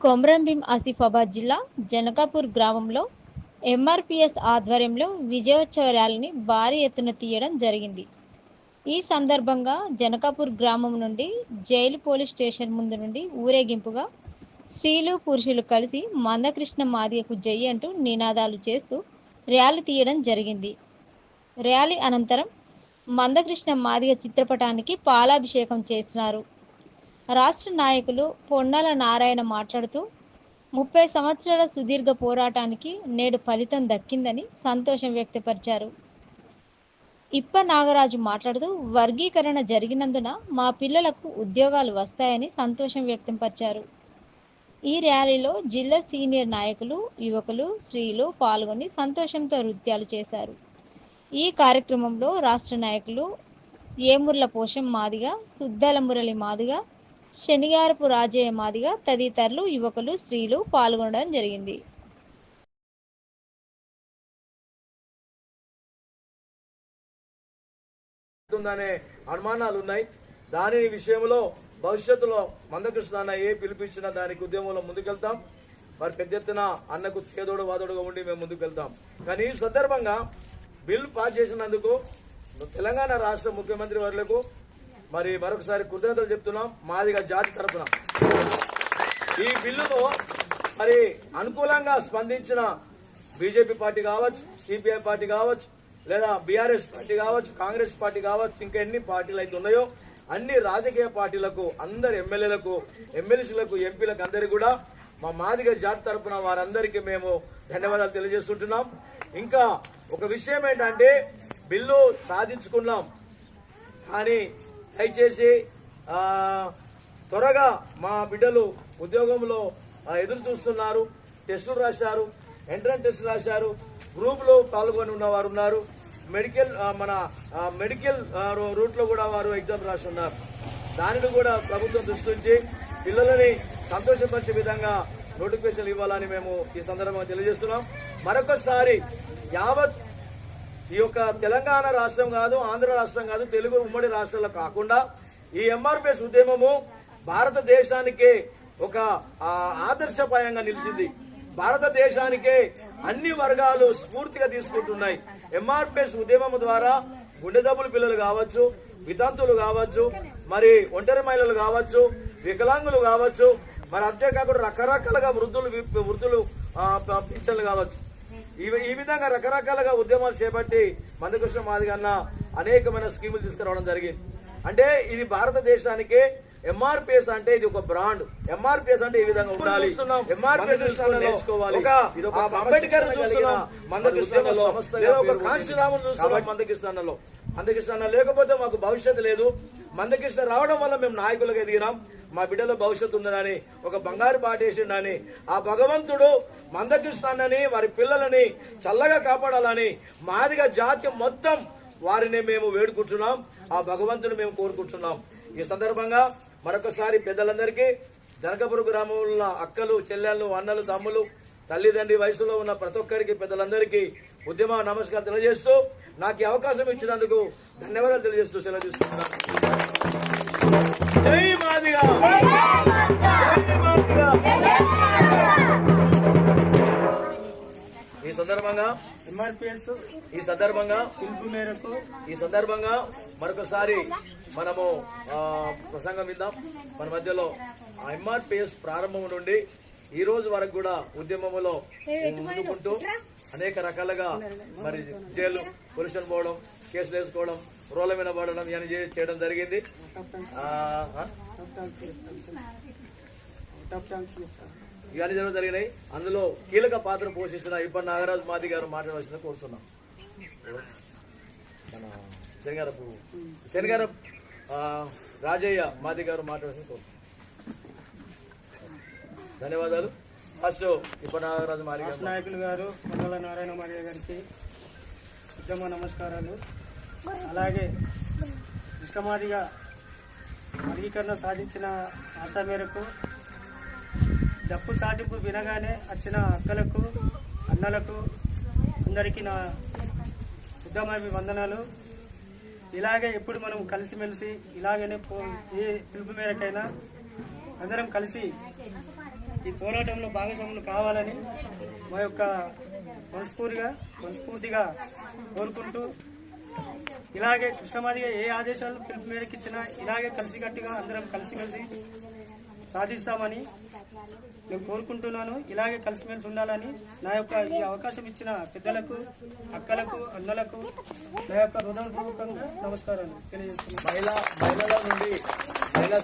కొమరంభీం ఆసిఫాబాద్ జిల్లా జనకాపూర్ గ్రామంలో ఎంఆర్పిఎస్ ఆధ్వర్యంలో విజయోత్సవ ర్యాలీని భారీ ఎత్తున తీయడం జరిగింది. ఈ సందర్భంగా జనకాపూర్ గ్రామం నుండి జైలు పోలీస్ స్టేషన్ ముందు నుండి ఊరేగింపుగా స్త్రీలు పురుషులు కలిసి మందకృష్ణ మాదిగకు జై అంటూ నినాదాలు చేస్తూ ర్యాలీ తీయడం జరిగింది. ర్యాలీ అనంతరం మందకృష్ణ మాదిగ చిత్రపటానికి పాలాభిషేకం చేసినారు. రాష్ట్ర నాయకులు పొన్నాల నారాయణ మాట్లాడుతూ ముప్పై సంవత్సరాల సుదీర్ఘ పోరాటానికి నేడు ఫలితం దక్కిందని సంతోషం వ్యక్తపరిచారు. ఇప్ప నాగరాజు మాట్లాడుతూ వర్గీకరణ జరిగినందున మా పిల్లలకు ఉద్యోగాలు వస్తాయని సంతోషం వ్యక్తంపరిచారు. ఈ ర్యాలీలో జిల్లా సీనియర్ నాయకులు యువకులు స్త్రీలు పాల్గొని సంతోషంతో నృత్యాలు చేశారు. ఈ కార్యక్రమంలో రాష్ట్ర నాయకులు ఏముర్ల పోషం మాదిగ సుద్దల మురళి మాదిగ శనిగారపు రాజయ్య మాదిగ తదితరులు యువకులు స్త్రీలు పాల్గొనడం జరిగింది. ఉందనే అనుమానాలు ఉన్నాయి దాని విషయంలో భవిష్యత్తులో మందకృష్ణ అన్న ఏ పిలిపించినా దానికి ఉద్యమంలో ముందుకెళ్తాం. మరి పెద్ద ఎత్తున అన్నకు చేదోడు వాదోడుగా ఉండి మేము ముందుకెళ్తాం. కానీ ఈ సందర్భంగా బిల్ పాస్ చేసినందుకు తెలంగాణ రాష్ట్ర ముఖ్యమంత్రి వర్లకు మరి మరొకసారి కృతజ్ఞతలు చెప్తున్నాం. మాదిగా జాతి తరఫున ఈ బిల్లులో మరి అనుకూలంగా స్పందించిన బీజేపీ పార్టీ కావచ్చు సిపిఐ పార్టీ కావచ్చు లేదా బీఆర్ఎస్ పార్టీ కావచ్చు కాంగ్రెస్ పార్టీ కావచ్చు ఇంకా ఎన్ని పార్టీలు అయితే ఉన్నాయో అన్ని రాజకీయ పార్టీలకు అందరు ఎమ్మెల్యేలకు ఎమ్మెల్సీలకు ఎంపీలకు అందరికి కూడా మా మాదిగ జాతి తరపున వారందరికీ మేము ధన్యవాదాలు తెలియజేస్తుంటున్నాం. ఇంకా ఒక విషయం ఏంటంటే బిల్లు సాధించుకున్నాం. కానీ దయచేసి త్వరగా మా బిడ్డలు ఉద్యోగంలో ఎదురు చూస్తున్నారు. టెస్టులు రాశారు. ఎంట్రన్స్ టెస్ట్ రాశారు. గ్రూపులో పాల్గొని ఉన్నవారు ఉన్నారు. మెడికల్ మన మెడికల్ రూట్లో రూ- కూడా వారు ఎగ్జామ్ రాసి ఉన్నారు దానిని కూడా ప్రభుత్వం దృష్టించి పిల్లలని సంతోషపరిచే విధంగా నోటిఫికేషన్ ఇవ్వాలని మేము ఈ సందర్భంగా తెలియజేస్తున్నాం. మరొకసారి యావత్ ఈ యొక్క తెలంగాణ రాష్ట్రం కాదు ఆంధ్ర రాష్ట్రం కాదు తెలుగు ఉమ్మడి రాష్ట్రాల్లో కాకుండా ఈ ఎంఆర్పిఎస్ ఉద్యమము భారతదేశానికే ఒక ఆదర్శపాయంగా నిలిచింది. భారతదేశానికే అన్ని వర్గాలు స్ఫూర్తిగా తీసుకుంటున్నాయి. ఎంఆర్పిఎస్ ఉద్యమం ద్వారా గుండెదబ్బులు పిల్లలు కావచ్చు వితంతులు కావచ్చు మరి ఒంటరి మహిళలు కావచ్చు వికలాంగులు కావచ్చు మరి అంతేకాకుండా రకరకాలుగా వృద్ధులు వృద్ధులు పింఛన్లు కావచ్చు. ఈ విధంగా రకరకాలుగా ఉద్యమాలు చేపట్టి మందకృష్ణ మాదిగ అన్న అనేకమైన స్కీములు తీసుకురావడం జరిగింది. అంటే ఇది భారతదేశానికే ఎంఆర్పిఎస్ అంటే ఇది ఒక బ్రాండ్. ఎంఆర్పిఎస్ అంటే ఈ విధంగా ఉండాలి. ఎంఆర్పిఎస్ నేర్చుకోవాలి. అంబేద్కర్ చూస్తున్నాం. మందకృష్ణలో లేదా ఒక కాంశీరామును చూస్తున్నాం మందకృష్ణలో మందకృష్ణ లేకపోతే మాకు భవిష్యత్తు లేదు. మందకృష్ణ రావడం వల్ల మేము నాయకులుగా ఎదిగినాం. మా బిడ్డలో భవిష్యత్తు ఉందని ఒక బంగారు పాటేసిండని ఆ భగవంతుడు మందకృష్ణని వారి పిల్లలని చల్లగా కాపాడాలని మాదిగా జాతి మొత్తం వారిని మేము వేడుకుంటున్నాం. ఆ భగవంతుని మేము కోరుకుంటున్నాం. ఈ సందర్భంగా మరొకసారి పెద్దలందరికీ దనకపురు గ్రామంలో అక్కలు చెల్లెళ్ళు అన్నలు తమ్ములు తల్లిదండ్రి వయసులో ఉన్న ప్రతి ఒక్కరికి పెద్దలందరికీ ఉద్యమ నమస్కారం తెలియజేస్తూ నాకు ఈ అవకాశం ఇచ్చినందుకు ధన్యవాదాలు తెలియజేస్తూ సెలవు తీసుకుంటున్నాను. జై మాదిగా! జై మాదిగా! ఈ సందర్భంగా ఎంఆర్పిఎస్ ఈ సందర్భంగా పిలుపు మేరకు ఈ సందర్భంగా మరొకసారి మనము ప్రసంగం విందాం. మన మధ్యలో ఎంఆర్పిఎస్ ప్రారంభం నుండి ఈ రోజు వరకు కూడా ఉద్యమంలో ముందుకుంటూ అనేక రకాలుగా మరి జైలు పొల్యూషన్ పోవడం కేసులు వేసుకోవడం రోల మీద పడడం ఇవన్నీ చేయడం జరిగింది. ఇవన్నీ జరగడం జరిగినాయి. అందులో కీలక పాత్ర పోషించిన ఇప్పటి నాగరాజ్ మాది గారు మాట్లాడవలసింది కోరుతున్నాం. మన శనిగారపు శనిగారపు రాజయ్య మాది గారు మాట్లాడవలసింది కోరుతున్నాం. ధన్యవాదాలు. ఫస్ట్ ఇప్పటి నాగరాజు మాది గారు. నాయకులు గారు మంగళ నారాయణ మరియ గారికి ఉద్యమ నమస్కారాలు. అలాగే ఇష్టమాదిగా వర్గీకరణ సాధించిన ఆశ మేరకు డప్పు చాటింపు వినగానే వచ్చిన అక్కలకు అన్నలకు అందరికీ నా ఉద్యమాభి వందనాలు ఇలాగే ఎప్పుడు మనం కలిసిమెలిసి ఇలాగనే పో ఏ పిలుపు మేరకైనా అందరం కలిసి ఈ పోరాటంలో భాగస్వాములు కావాలని మా యొక్క మనస్ఫూర్తిగా మనస్ఫూర్తిగా కోరుకుంటూ ఇలాగే కృష్ణమాదిగా ఏ ఆదేశాలు పిలుపు మేరకు ఇచ్చినా ఇలాగే కలిసికట్టుగా అందరం కలిసిమెలిసి సాధిస్తామని నేను కోరుకుంటున్నాను. ఇలాగే కలిసిమెలిసి ఉండాలని నా యొక్క ఈ అవకాశం ఇచ్చిన పెద్దలకు అక్కలకు అన్నలకు నా యొక్క హృదయపూర్వకంగా నమస్కారాలు తెలియజేస్తున్నాను. మహిళా మహిళల నుండి మహిళా